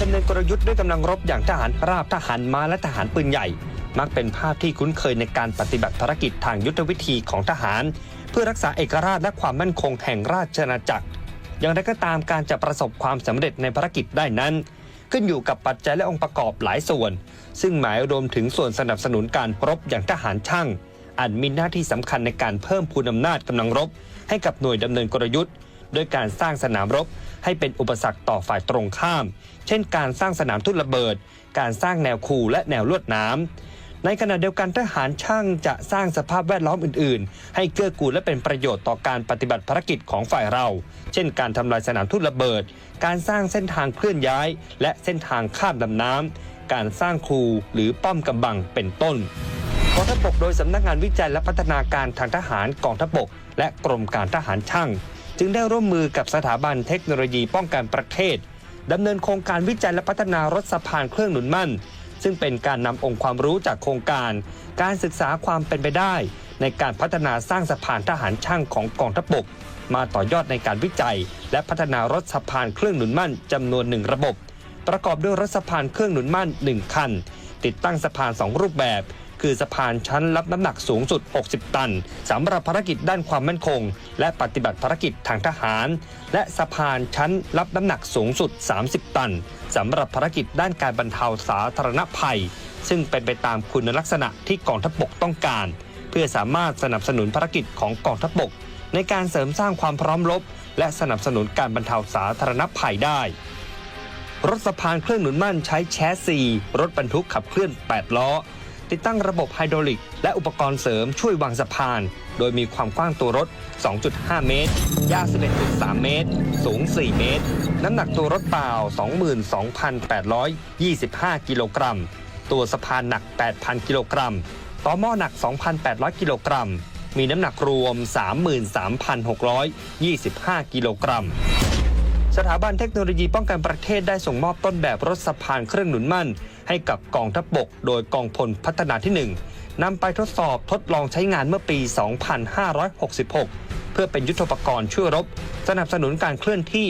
ดำเนินกลยุทธ์ด้วยกำลังรบอย่างทหารราบทหารม้าและทหารปืนใหญ่ มักเป็นภาพที่คุ้นเคยในการปฏิบัติภารกิจทางยุทธวิธีของทหาร เพื่อรักษาเอกราชและความมั่นคงแห่งราชอาณาจักร อย่างไรก็ตามการจะประสบความสำเร็จในภารกิจได้นั้น ขึ้นอยู่กับปัจจัยและองค์ประกอบหลายส่วน ซึ่งหมายรวมถึงส่วนสนับสนุนการรบอย่างทหารช่างอาจมีหน้าที่สำคัญในการเพิ่มพูนอำนาจกำลังรบ ให้กับหน่วยดำเนินกลยุทธ์ โดยการสร้างสนามรบให้เป็นอุปสรรคต่อฝ่ายตรงข้าม เช่น การสร้างสนามทุ่นระเบิด การสร้างแนวคูและแนวลวดน้ำในขณะเดียวกันทหารช่างจะสร้างสภาพแวดล้อมอื่น ๆ ให้เกื้อกูลและเป็นประโยชน์ต่อการปฏิบัติภารกิจของฝ่ายเรา เช่น การทำลายสนามทุ่นระเบิด การสร้างเส้นทางเคลื่อนย้าย และเส้นทางข้ามลำน้ำการสร้างคูหรือป้อมกำบังเป็นต้นกองทัพบกโดยสำนักงานวิจัยและพัฒนาการทางทหารกองทัพบก และกรมการทหารช่าง จึงได้ร่วมมือกับสถาบันเทคโนโลยีป้องกันประเทศดำเนินโครงการวิจัยและพัฒนารถสะพานเครื่องหนุนมั่น ซึ่งเป็นการนำองค์ความรู้จากโครงการ การศึกษาความเป็นไปได้ ในการพัฒนาสร้างสะพานทหารช่างของกองทัพบก มาต่อยอดในการวิจัย และพัฒนารถสะพานเครื่องหนุนมั่นจำนวนหนึ่งระบบ ประกอบด้วยรถสะพานเครื่องหนุนมั่น 1 คัน ติดตั้งสะพาน 2 รูปแบบ คือสะพานชั้นรับน้ำหนักสูงสุด 60 ตันสำหรับภารกิจด้านความมั่นคง และปฏิบัติภารกิจทางทหาร และสะพานชั้นรับน้ำหนักสูงสุด 30 ตันสำหรับภารกิจด้านการบรรเทาสาธารณภัย ซึ่งเป็นไปตามคุณลักษณะที่กองทัพบกต้องการ เพื่อสามารถสนับสนุนภารกิจของกองทัพบก ในการเสริมสร้างความพร้อมรบ และสนับสนุนการบรรเทาสาธารณภัยได้รถสะพานเครื่องหนุนมั่นใช้แชสซี รถบรรทุกขับเคลื่อน 8 ล้อ ติดตั้งระบบไฮดรอลิก และอุปกรณ์เสริมช่วยวางสะพาน โดยมีความกว้างตัวรถ 2.5 เมตร ยาว 11.3 เมตร สูง 4 เมตร น้ำหนักตัวรถเปล่า 22,825 กิโลกรัม ตัวสะพานหนัก 8,000 กิโลกรัม ต่อหม้อหนัก 2,800 กิโลกรัม มีน้ำหนักรวม 33,625 กิโลกรัมสถาบันเทคโนโลยีป้องกันประเทศได้ส่งมอบต้นแบบรถสะพานเครื่องหนุนมั่น ให้กับกองทัพบก โดยกองพลพัฒนาที่ 1นำไปทดสอบทดลองใช้งานเมื่อปี 2566 เพื่อเป็นยุทธปกรณ์ช่วยรบ สนับสนุนการเคลื่อนที่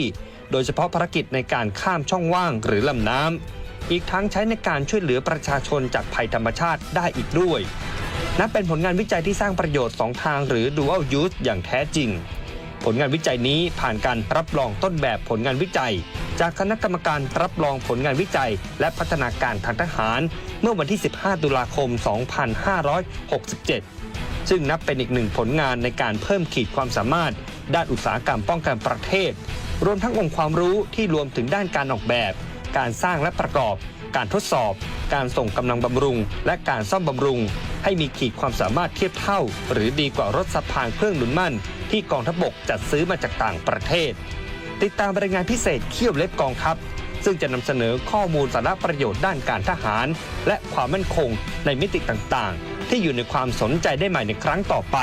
โดยเฉพาะภารกิจในการข้ามช่องว่างหรือลำน้ำ อีกทั้งใช้ในการช่วยเหลือประชาชนจากภัยธรรมชาติได้อีกด้วย นับเป็นผลงานวิจัยที่สร้างประโยชน์ 2 ทางหรือ dual use อย่างแท้จริง ผลงานวิจัยนี้ผ่านการรับรองต้นแบบผลงานวิจัย จากคณะกรรมการรับรองผลงานวิจัย และพัฒนาการทางทหาร เมื่อวันที่ 15 ตุลาคม 2567 ซึ่งนับเป็นอีกหนึ่งผลงานในการเพิ่มขีดความสามารถ ด้านอุตสาหกรรมป้องกันประเทศ รวมทั้งองค์ความรู้ที่รวมถึงด้านการออกแบบ การสร้างและประกอบ การทดสอบ การส่งกำลังบำรุง และการซ่อมบำรุง ให้มีขีดความสามารถเทียบเท่า หรือดีกว่ารถสะพานเครื่องหนุนมั่น ที่กองทัพบกจัดซื้อมาจากต่างประเทศ ติดตามรายงานพิเศษเขี้ยวเล็บกองทัพ ซึ่งจะนำเสนอข้อมูลสาระประโยชน์ด้านการทหาร และความมั่นคงในมิติต่างๆ ที่อยู่ในความสนใจได้ใหม่ในครั้งต่อไป